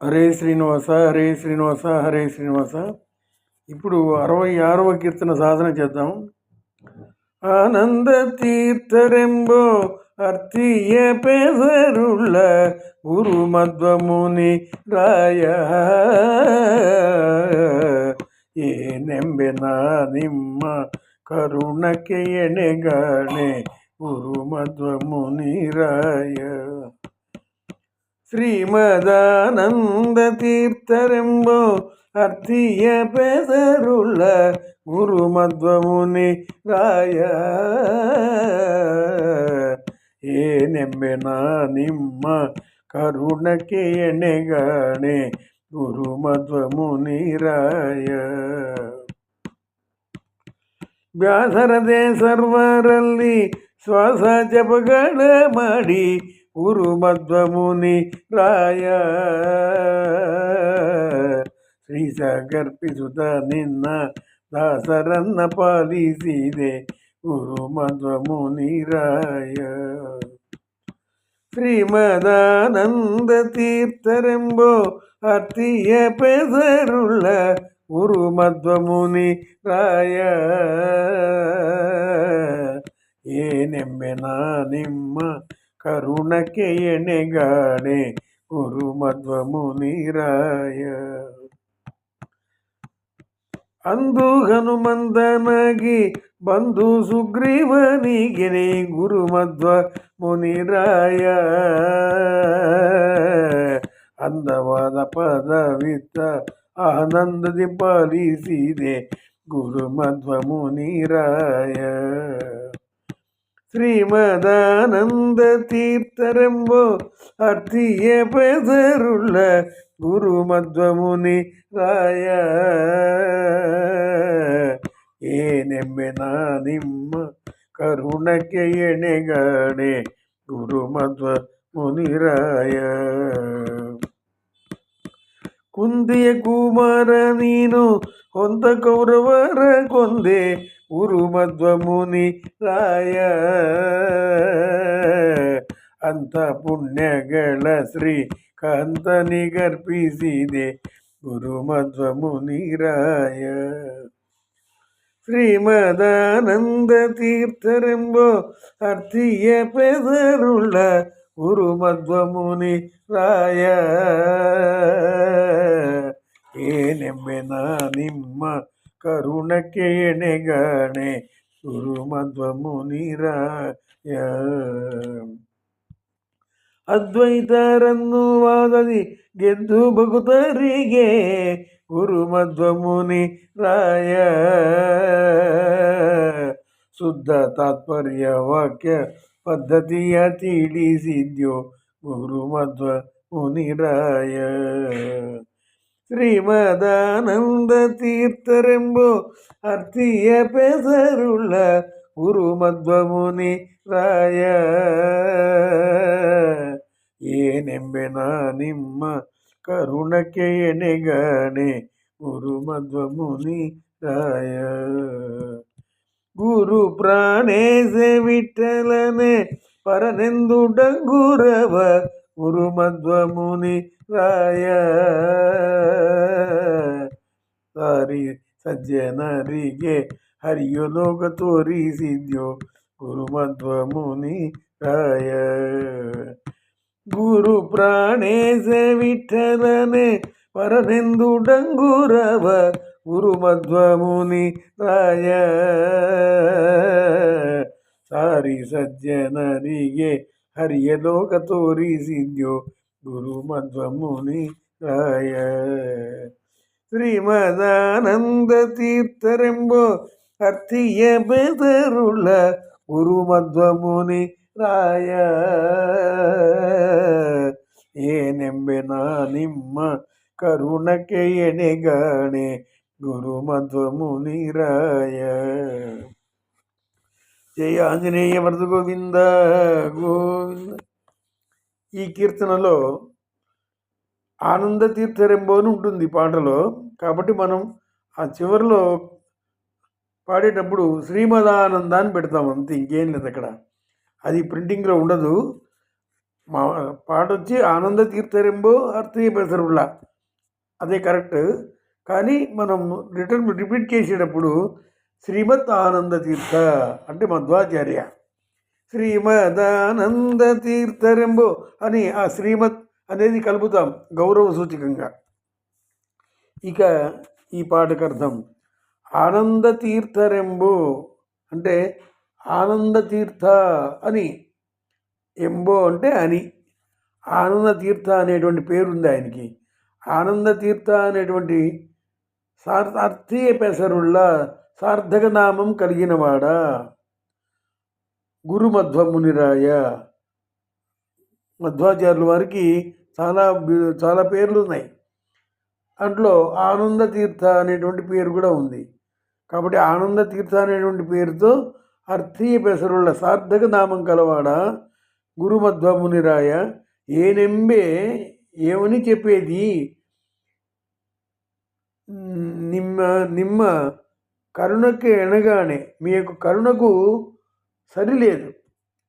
హరే శ్రీనివాస హరే శ్రీనివాస హరే శ్రీనివాస ఇప్పుడు అరవై ఆరవ కీర్తన సాధన చేద్దాం ஆனந்த தீர்த்தரெம்போ அர்த்திய பேசருள்ள குரு மத்வமுனி ராய. ஏனெம்பெனா நிம்ம கருணக்கையனே காணே குரு மத்வமுனி ராய. ಶ್ರೀಮದಾನಂದ ತೀರ್ಥರೆಂಬೋ ಅರ್ಥಿಯ ಪೆದರುಳ್ಳ ಗುರು ಮಧ್ವಮುನಿ ರಾಯ ನಾ ನಿಮ್ಮ ಕರುಣಕ್ಕೆ ಎಣೆಗಾಣೆ ಗುರು ಮಧ್ವಮುನಿ ರಾಯ. ವ್ಯಾಸರದೆ ಸರ್ವರಲ್ಲಿ ಶ್ವಾಸ ಜಪಗಳ ಮಾಡಿ ಗುರು ಮಧ್ವಮುನಿ ರಾಯ ಶ್ರೀ ಗರ್ಪಿಸುತ್ತ ನಿನ್ನ ದಾಸರನ್ನ ಪಾಲಿಸಿದೆ ಗುರು ಮಧ್ವಮುನಿ ರಾಯ ಶ್ರೀಮದಾನಂದ ತೀರ್ಥರೆಂಬೋ ಅರ್ಥಿಯ ಪೆದರುಳ್ಳ ಗುರು ಮಧ್ವಮುನಿ ರಾಯ ಏನೆಂಬೆನ ನಿಮ್ಮ ಕರುಣಕ್ಕೆ ಎಣೆಗಾಣೆ ಗುರು ಮಧ್ವ ರಾಯ ಅಂದು ಹನುಮಂತನಾಗಿ ಬಂದು ಸುಗ್ರೀವನಿಗೆನೆ ಗುರು ಮಧ್ವ ಮುನಿರಾಯ ಅಂದವಾದ ಪದವಿತ್ತ ಆನಂದದಿ ಪಾಲಿಸಿದೆ ಗುರು ಮಧ್ವ ಮುನಿರಾಯ ಶ್ರೀಮದಾನಂದ ತೀರ್ಥರೆಂಬೋ ಅರ್ಥಿಯ ಪೆದರುಳ್ಳ ಗುರು ಮಧ್ವ ಮುನಿ ರಾಯ ಏನೆಂಬೆನ ನಿಮ್ಮ ಕರುಣಕ್ಕೆ ಎಣೆಗಾಣೆ ಗುರು ಮಧ್ವ ಮುನಿರಾಯ ಕುಂದಿಯ ಕುಮಾರ ನೀನು ಹೊಂದ ಕೌರವರ ಕೊಂದೆ ಗುರು ಮಧ್ವ ಮುನಿ ರಾಯ ಅಂತ ಪುಣ್ಯಗಳ ಶ್ರೀ ಕಾಂತನಿಗರ್ಪಿಸಿದೆ ಗುರು ಮಧ್ವ ಮುನಿರಾಯ ಶ್ರೀಮದಾನಂದ ತೀರ್ಥರೆಂಬೋ ಅರ್ಥಿಯ ಪೆದರುಳ್ಳ ಗುರು ಮಧ್ವ ಮುನಿ ರಾಯ ಏನೆಂಬೆನ ನಿಮ್ಮ ಕರುಣಕ್ಕೆ ಎಣೆಗಾಣೆ ಗುರು ಮಧ್ವ ಮುನಿರಾಯ ಅದ್ವೈತರನ್ನು ವಾದದಿ, ಗೆದ್ದು ಭಕ್ತರಿಗೆ ಗುರು ಮಧ್ವ ಮುನಿ ರಾಯ ಶುದ್ಧ ತಾತ್ಪರ್ಯ ವಾಕ್ಯ ಪದ್ಧತಿಯ ತಿಳಿಸಿದ್ಯೋ ಗುರು ಮಧ್ವ ಮುನಿರಾಯ ಶ್ರೀಮದಾನಂದ ತೀರ್ಥರೆಂಬೋ ಅರ್ಥಿಯ ಪೆಸರುಳ್ಳ ಗುರು ಮಧ್ವ ಮುನಿ ರಾಯ ಏನೆಂಬೆನ ನಿಮ್ಮ ಕರುಣಕ್ಕೆ ಎಣೆಗಾಣೆ ಗುರು ಮಧ್ವ ಮುನಿ ರಾಯ ಗುರು ಪ್ರಾಣೇಶ ವಿಠಲನೆ ಪರನೆಂದು ಡಂಗುರವ ಗುರು ಮಧ್ವ ಮುನಿ ರಾಯ. ಸಾರಿ ಸಜ್ಜನರಿಗೆ ಹರಿಯು ಲೋಕ ತೋರಿಸಿದ್ಯೋ ಗುರು ಮಧ್ವ ಮುನಿ ರಾಯ. ಗುರು ಪ್ರಾಣೇಶ ವಿಠಲನೆ ಪರನೆಂದು ಡಂಗುರವ ಗುರು ಮಧ್ವ ಮುನಿ ರಾಯ. ಸಾರಿ ಸಜ್ಜನರಿಗೆ ಹರಿಯ ಲೋಕ ತೋರಿಸಿದ್ಯೋ குருமத்வமுனி ராய ஸ்ரீமதானந்த தீர்த்தரெம்போ அர்த்திய பெதருள குருமத்வமுனி ರಾಯ ಏನೆಂಬೆ ನಾ ನಿಮ್ಮ ಕರುಣಕ್ಕೆ ಎಣೆಗಾಣೆ ಗುರು ಮಧ್ವ ಮುನಿರಾಯ ಜಯ ಆಂಜನೇಯ ವರದ ಗೋವಿಂದ ಗೋವಿಂದ ఈ కీర్తనలో ఆనంద తీర్థరెంబో అని ఉంటుంది పాటలో. కాబట్టి మనం ఆ చివరిలో పాడేటప్పుడు శ్రీమదానందాన్ని పెడతాం అంతే ఇంకేం లేదు అక్కడ. అది ప్రింటింగ్లో ఉండదు. మా పాట వచ్చి ఆనంద తీర్థరెంబో అర్థీయ పెసరుల అదే కరెక్ట్. కానీ మనం రిటర్న్ రిపీట్ చేసేటప్పుడు శ్రీమద్ ఆనంద తీర్థ అంటే మధ్వాచార్య. శ్రీమదానంద తీర్థరెంబో అని ఆ శ్రీమత్ అనేది కలుపుతాం గౌరవ సూచకంగా ఇక ఈ పాటకు అర్థం ఆనంద తీర్థరెంబో అంటే ఆనంద తీర్థ అని. ఎంబో అంటే అని. ఆనంద తీర్థ అనేటువంటి పేరుంది ఆయనకి. ఆనంద తీర్థ అనేటువంటి సార్ అర్థీయ పెసరుళ్ళ సార్థక నామం కలిగినవాడా గురు మధ్వమునిరాయ మధ్వాచార్యుల వారికి చాలా చాలా పేర్లు ఉన్నాయి అందులో ఆనంద తీర్థ అనేటువంటి పేరు కూడా ఉంది. కాబట్టి ఆనంద తీర్థ అనేటువంటి పేరుతో అర్థీయ పెసరుళ్ళ సార్థక నామం కలవాడ గురుమధ్వమునిరాయ ఏనెంబే ఏమని చెప్పేది? నిమ్మ నిమ్మ కరుణకి ఎనగానే మీ యొక్క కరుణకు సరిలేదు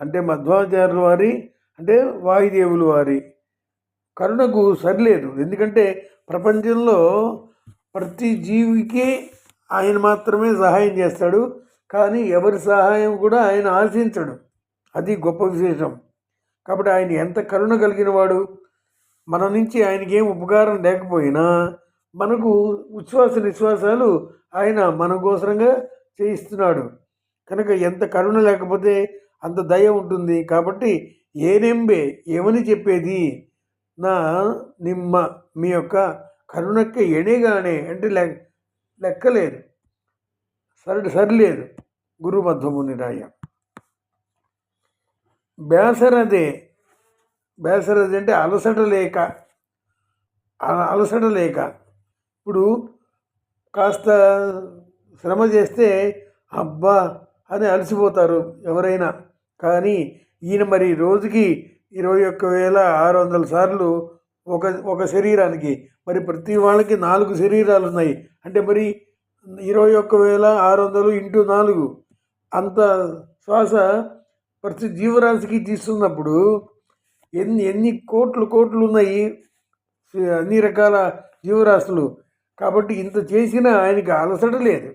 అంటే మధ్వాచార్యుల వారి అంటే వాయుదేవుల వారి కరుణకు సరిలేదు ఎందుకంటే ప్రపంచంలో ప్రతి జీవికి ఆయన మాత్రమే సహాయం చేస్తాడు. కానీ ఎవరి సహాయం కూడా ఆయన ఆశించడు. అది గొప్ప విశేషం. కాబట్టి ఆయన ఎంత కరుణ కలిగిన వాడు మన నుంచి ఆయనకి ఏం ఉపకారం లేకపోయినా మనకు ఉచ్ఛ్వాస నిశ్వాసాలు ఆయన మన కోసరంగా చేయిస్తున్నాడు. కనుక ఎంత కరుణ లేకపోతే అంత దయ ఉంటుంది. కాబట్టి ఏనెంబే ఏమని చెప్పేది? నా నిమ్మ మీ యొక్క కరుణకి ఎణిగానే అంటే లె లెక్కలేదు. సరి సరిలేదు. గురు మధ్వముని రాయ. బేసరదే బేసరది అంటే అలసట లేక అలసట లేక. ఇప్పుడు కాస్త శ్రమ చేస్తే అబ్బా అని అలసిపోతారు ఎవరైనా. కానీ ఈయన మరి రోజుకి ఇరవై ఒక్క వేల ఆరు వందల సార్లు ఒక ఒక శరీరానికి మరి ప్రతి వాళ్ళకి నాలుగు శరీరాలు ఉన్నాయి. అంటే మరి ఇరవై ఒక్క వేల ఆరు వందలు ఇంటూ నాలుగు. అంత శ్వాస ప్రతి జీవరాశికి తీస్తున్నప్పుడు ఎన్ని ఎన్ని కోట్లు కోట్లు ఉన్నాయి? అన్ని రకాల జీవరాశులు. కాబట్టి ఇంత చేసినా ఆయనకి అలసట లేదు.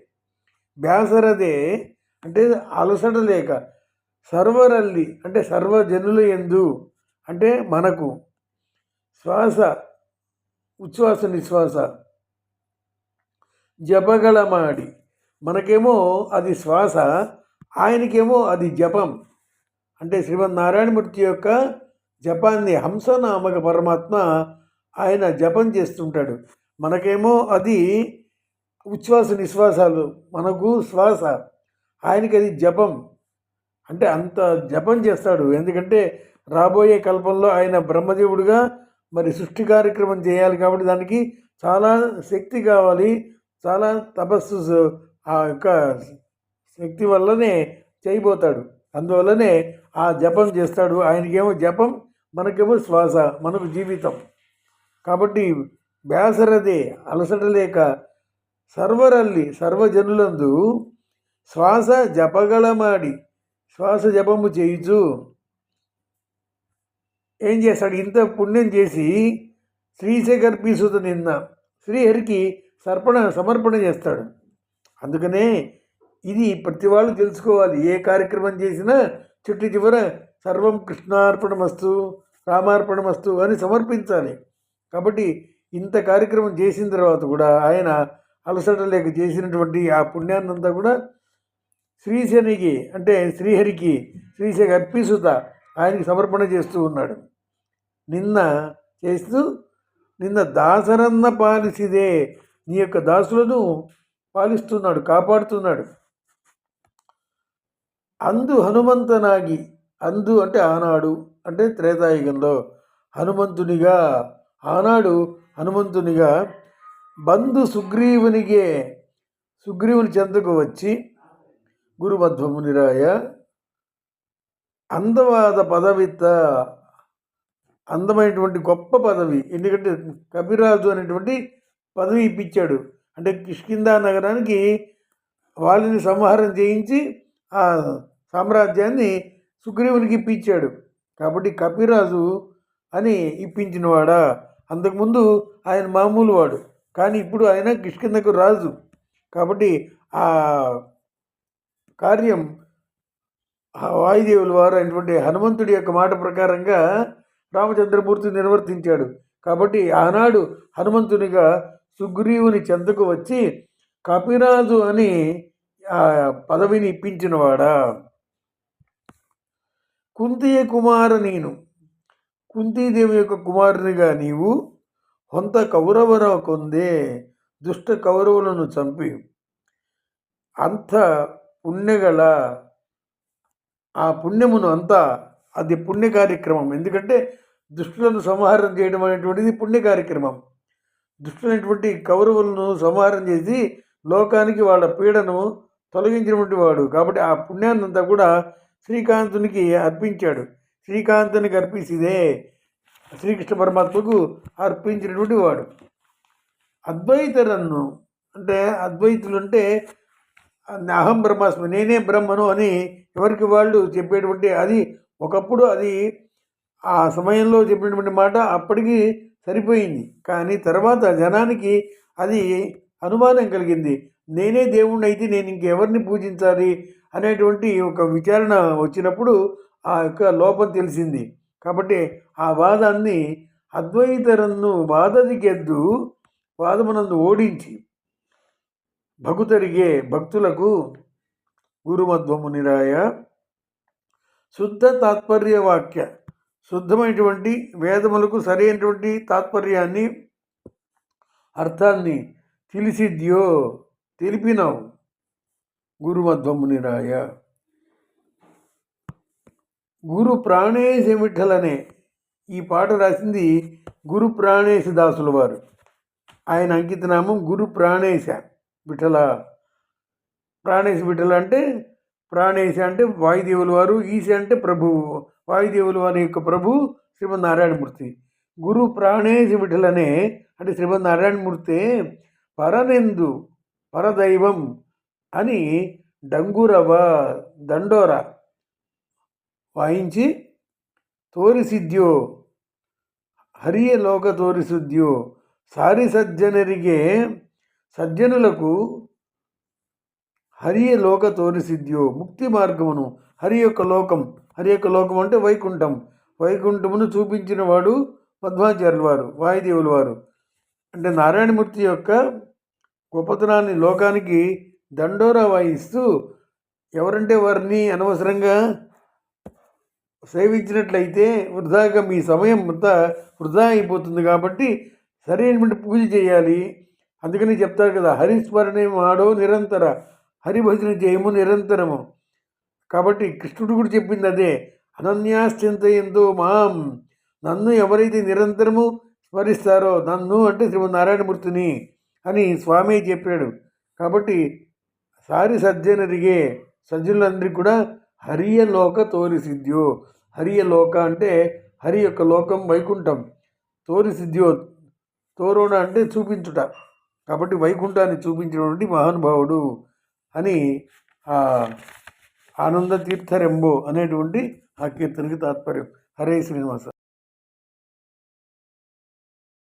బ్యాసరదే అంటే అలసట లేక సర్వరల్లి అంటే సర్వజనుల ఎందు అంటే మనకు శ్వాస ఉచ్ఛ్వాస నిశ్వాస. జపగలమాడి మనకేమో అది శ్వాస ఆయనకేమో అది జపం. అంటే శ్రీమన్నారాయణమూర్తి యొక్క జపాన్ని హంసనామక పరమాత్మ ఆయన జపం చేస్తుంటాడు. మనకేమో అది ఉచ్ఛ్వాస నిశ్వాసాలు. మనకు శ్వాస. ఆయనకి అది జపం. అంటే అంత జపం చేస్తాడు. ఎందుకంటే రాబోయే కల్పంలో ఆయన బ్రహ్మదేవుడిగా మరి సృష్టి కార్యక్రమం చేయాలి కాబట్టి దానికి చాలా శక్తి కావాలి. చాలా తపస్సు ఆ యొక్క శక్తి వల్లనే చేయబోతాడు. అందువల్లనే ఆ జపం చేస్తాడు. ఆయనకేమో జపం మనకేమో శ్వాస మనకు జీవితం. కాబట్టి వ్యాసరదే అలసట లేక సర్వరల్లి సర్వజనులందు శ్వాస జపగలమాడి. శ్వాస జపము చేయుచు ఏం చేస్తాడు? ఇంత పుణ్యం చేసి శ్రీశేఖర్ పీసుత నిన్న శ్రీహరికి సర్పణ సమర్పణ చేస్తాడు. అందుకనే ఇది ప్రతి వాళ్ళు తెలుసుకోవాలి. ఏ కార్యక్రమం చేసినా చుట్టూ చివర సర్వం కృష్ణార్పణమస్తు రామార్పణమస్తు అని సమర్పించాలి. కాబట్టి ఇంత కార్యక్రమం చేసిన తర్వాత కూడా ఆయన అలసట లేక చేసినటువంటి ఆ పుణ్యాన్నంతా కూడా శ్రీశనికి అంటే శ్రీహరికి శ్రీశకి అర్పిసుత ఆయనకి సమర్పణ చేస్తూ ఉన్నాడు. నిన్న చేస్తూ నిన్న దాసరన్న పాలిసిదే నీ యొక్క దాసులను పాలిస్తున్నాడు కాపాడుతున్నాడు. అందు హనుమంతనాగి అందు అంటే ఆనాడు అంటే త్రేతాయుగంలో హనుమంతునిగా ఆనాడు హనుమంతునిగా బంధు సుగ్రీవునిగే సుగ్రీవుని చెంతకు వచ్చి గురుమధ్వమునిరాయ అందవాద పదవిత అందమైనటువంటి గొప్ప పదవి. ఎందుకంటే కపిరాజు అనేటువంటి పదవి ఇప్పించాడు అంటే కిష్కిందా నగరానికి వాళ్ళని సంహారం చేయించి ఆ సామ్రాజ్యాన్ని సుగ్రీవునికి ఇప్పించాడు కాబట్టి కపిరాజు అని ఇప్పించినవాడా? అంతకుముందు ఆయన మామూలు వాడు కానీ ఇప్పుడు ఆయన కిష్కిందకు రాజు. కాబట్టి ఆ కార్యం వాయుదేవుల వారు అయినటువంటి హనుమంతుడి యొక్క మాట ప్రకారంగా రామచంద్రమూర్తి నిర్వర్తించాడు. కాబట్టి ఆనాడు హనుమంతునిగా సుగ్రీవుని చెంతకు వచ్చి కపిరాజు అని ఆ పదవిని ఇప్పించినవాడా? కుంతియ కుమార నేను. కుంతీదేవి యొక్క కుమారునిగా నీవు హొంత కౌరవర కొందే దుష్ట కౌరవులను చంపి అంత పుణ్యగల ఆ పుణ్యమును అంతా అది పుణ్య కార్యక్రమం. ఎందుకంటే దుష్టులను సంహారం చేయడం అనేటువంటిది పుణ్య కార్యక్రమం. దుష్టులైనటువంటి కౌరవులను సంహారం చేసి లోకానికి వాళ్ళ పీడను తొలగించినటువంటి వాడు. కాబట్టి ఆ పుణ్యాన్నంతా కూడా శ్రీకాంతునికి అర్పించాడు. శ్రీకాంతునికి అర్పించిదే శ్రీకృష్ణ పరమాత్మకు అర్పించినటువంటి వాడు. అద్వైతరన్ను అంటే అద్వైతులు అంటే అహం బ్రహ్మాస్మి నేనే బ్రహ్మను అని ఎవరికి వాళ్ళు చెప్పేటువంటి అది ఒకప్పుడు అది ఆ సమయంలో చెప్పినటువంటి మాట అప్పటికి సరిపోయింది. కానీ తర్వాత జనానికి అది అనుమానం కలిగింది. నేనే దేవుణ్ణి అయితే నేను ఇంకెవరిని పూజించాలి అనేటువంటి ఒక విచారణ వచ్చినప్పుడు ఆ యొక్క లోపం తెలిసింది. కాబట్టి ఆ వాదాన్ని అద్వైతరన్ను వాదదికెద్దు వాదమునందు ఓడించి భగుతరిగే భక్తులకు గురుమధ్వమునిరాయ. శుద్ధ తాత్పర్య వాక్య శుద్ధమైనటువంటి వేదములకు సరైనటువంటి తాత్పర్యాన్ని అర్థాన్ని తెలిసిద్యో తెలిపినావు గురుమధ్వమునిరాయ. గురు ప్రాణేశ విఠలనే ఈ పాట రాసింది గురు ప్రాణేశ దాసుల వారు. ఆయన అంకితనామం గురు ప్రాణేశ. విఠల ప్రాణేశ విఠల అంటే ప్రాణేశ అంటే వాయుదేవుల వారు ఈశ అంటే ప్రభువు వాయుదేవుల వారి యొక్క ప్రభు శ్రీమద్ నారాయణమూర్తి గురు ప్రాణేశ విఠలనే అంటే శ్రీమద్ నారాయణమూర్తి పరనెందు పరదైవం అని డంగురవ దండోర వాయించి తోరిసిద్యో హరియ లోక తోరిసిద్యో సారి సజ్జనరిగే సజ్జనులకు హరియ లోక తోరిసిద్ధ్యో ముక్తి మార్గమును. హరి యొక్క లోకం. హరి యొక్క లోకం అంటే వైకుంఠం. వైకుంఠమును చూపించిన వాడు మధ్వాచార్యుల వారు వాయుదేవుల వారు. అంటే నారాయణమూర్తి యొక్క గొప్పతనాన్ని లోకానికి దండోరా వాయిస్తూ ఎవరంటే వారిని అనవసరంగా సేవించినట్లయితే వృధాగా మీ సమయం అంతా వృధా అయిపోతుంది కాబట్టి సరైనటువంటి పూజ చేయాలి. అందుకని చెప్తారు కదా హరిస్మరణే మాడో నిరంతర హరిభజన చేయము నిరంతరము. కాబట్టి కృష్ణుడు కూడా చెప్పింది అదే అనన్యాశ్చింతయంతో మాం నన్ను ఎవరైతే నిరంతరము స్మరిస్తారో నన్ను అంటే శ్రీమన్నారాయణమూర్తిని అని స్వామి చెప్పాడు. కాబట్టి సారి సజ్జనరిగే సజ్జనులందరికీ కూడా హరియ లోక తోరిసిద్ధ్యో. హరియ లోక అంటే హరి యొక్క లోకం వైకుంఠం. తోరిసిద్ధ్యో తోరోణ అంటే చూపించుట. కాబట్టి వైకుంఠాన్ని చూపించినటువంటి మహానుభావుడు అని ఆనంద తీర్థరెంబో అనేటువంటి ఆ కీర్తనకి తాత్పర్యం. హరే శ్రీనివాస.